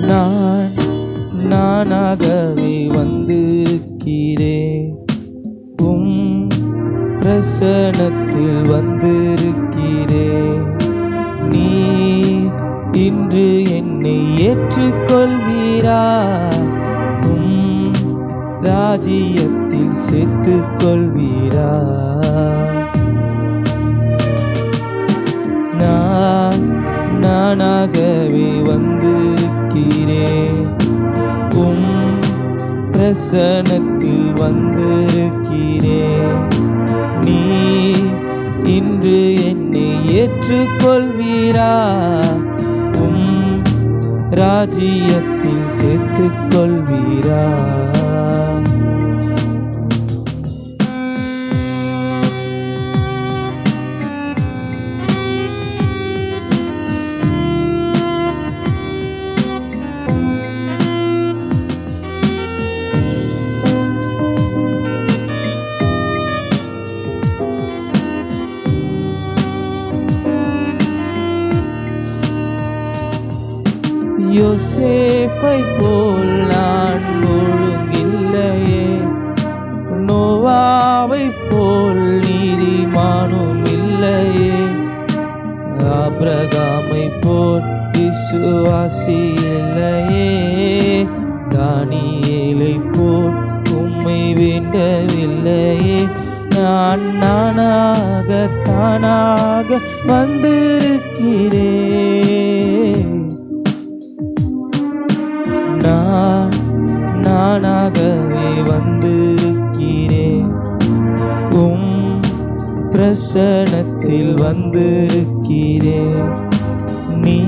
நான் நானாகவே வந்த பிரசனத்தில் வந்திருக்கிறேன். நீ இன்று என்னை ஏற்றுக்கொள்வீரா? உம் ராஜ்யத்தில் சேர்த்து கொள்வீரா நான் நானாகவே வந்திருக்கிறேன். உம் பிரசனத்தில் வந்திருக்கிறேன். நீ இன்று என்னை ஏற்றுக்கொள்வீரா? உம் ராஜ்யத்தில் சேர்த்துக்கொள்வீரா? யோசேப்பை போல் நான் ஒழுங்கில்லையே நோவாவை போல் நீதிமானும் இல்லையே ஆபிரகாமை போல் விசுவாசி இல்லையே தானியலை போல் உம்மை வேண்டவில்லையே. நான் நானாக தானாக வந்திருக்கிறேன். நானாகவே வந்திருக்கிறேன் உம் பிரசனத்தில் வந்திருக்கிறேன் நீ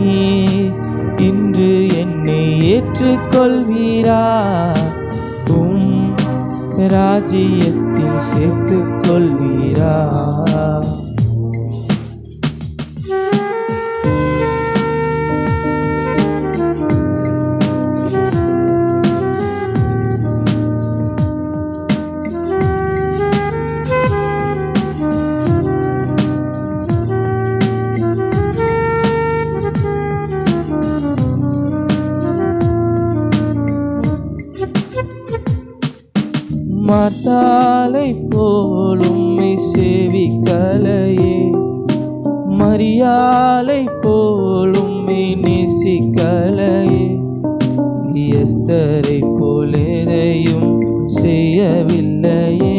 இன்று என்னை ஏற்றுக்கொள்வீரா? உம் ராஜ்யத்தில் சேர்த்துக்கொள்வீரா? மாத்தாலை போல் சேவிக்கலையே. மரியாலை போல் நேசிக்கலையே. எஸ்தரை போலேதையும் செய்யவில்லையே.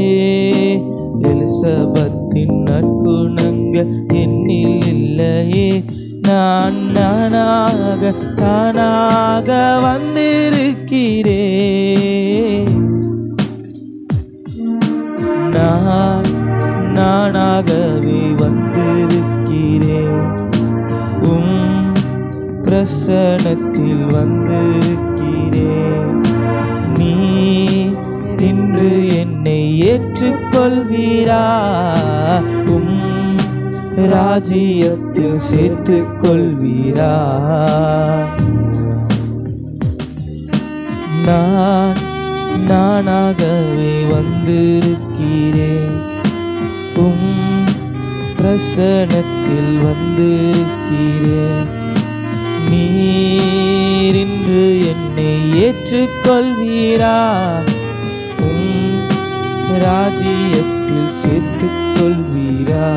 எலிசபத்தின் நற்குணங்கள் என்னில் இல்லையே. நான் நானாக தானாக வந்திருக்கிறேன். நானாகவே வந்திருக்கிறேன் உம் பிரசனத்தில் வந்திருக்கிறேன் நீ இன்று என்னை ஏற்றுக்கொள்வீரா? உம் ராஜ்யத்தில் சேர்த்துக் கொள்வீரா நான் நானாகவே வந்திருக்கிறேன் பிரசனத்தில் வந்திருக்கிறேன். நீரின்று என்னை ஏற்றுக்கொள்வீரா? உம் ராஜ்யத்தில் சேர்த்துக் கொள்வீரா